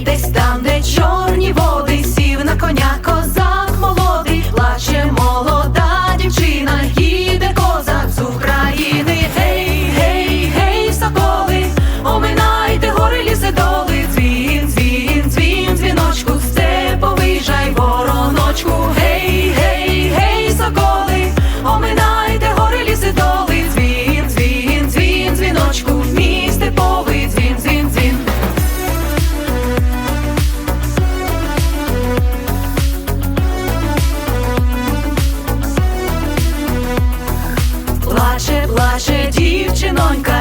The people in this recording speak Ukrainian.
десь там, де чорні води. Плаче, дівчинонька,